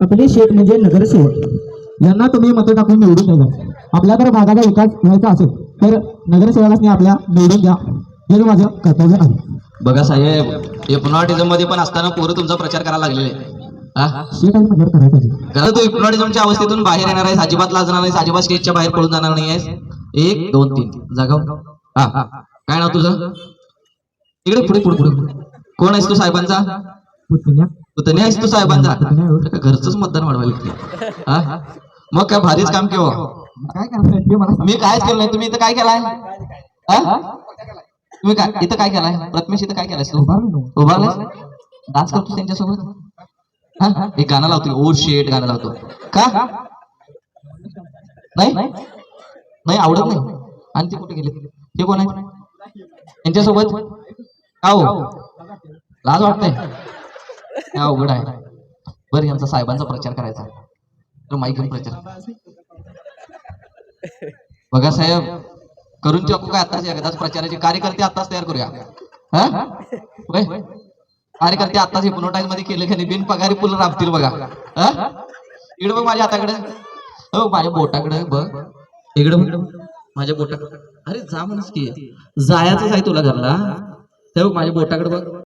आपले शेत म्हणजे नगरसेवक. यांना तुम्ही मतं टाकून निवडून द्यायला आपल्या जर भागाचा विकास व्हायचा असेल तर नगरसेवकांनी आपल्या निवडून द्या. हे माझं कर्तव्य आहे. बघा साहेब हिप्नॉटिझममध्ये पण असताना पोरं तुमचा प्रचार करायला लागलेले हा? शेत आणि मदत करायला पाहिजे. कारण तू हिप्नॉटिझमच्या अवस्थेतून बाहेर येणार आहेस अजिबात लाजणार नाहीस अजिबात स्टेजच्या बाहेर पडून जाणार नाही आहेस. एक दोन तीन. जागा हा हा. काय नाव तुझं? इकडे पुढे पुढे पुढे. कोण आहेस तू साहेबांचा? पुतण्या. पुतण्या आहेस तू साहेबांचा. घरचंच मतदान वाढवायला लागते हा? मग काय भारीच काम केव्हा काय मी कायच केलं नाही. तुम्ही इथं काय केलाय? तुम्ही काय इथं काय केलाय? प्रथमेश इथं काय केलाय उभारलाय डान्स करतो त्यांच्यासोबत? हा? एक गाणं लावतो ओ शेट गाणं लावतो का? नाही? नाही? आवडत नाही. आणि ते कुठे गेले? ते कोण आहे? त्यांच्यासोबत? का हो? लाज वाटतंय. काय अवघड आहे. बरं यांचा साहेबांचा प्रचार करायचा तर माईक घेऊन प्रचार बघा साहेब करून टाकू काय आताच एकदाच प्रचाराचे? कार्यकर्ते आताच तयार करूया. हा? कार्यकर्ते आताच हिप्नोटाईजमध्ये केले की बिन पगारी पुल राबतील बघा. हा? इकडे बघ माझ्या हाताकडे. हो माझ्या बोटाकडे बघ. इकडे माझ्या बोटाकडे. अरे जा म्हणस की. जायचंच आहे तुला घरला. तेव्हा माझ्या बोटाकडे बघ.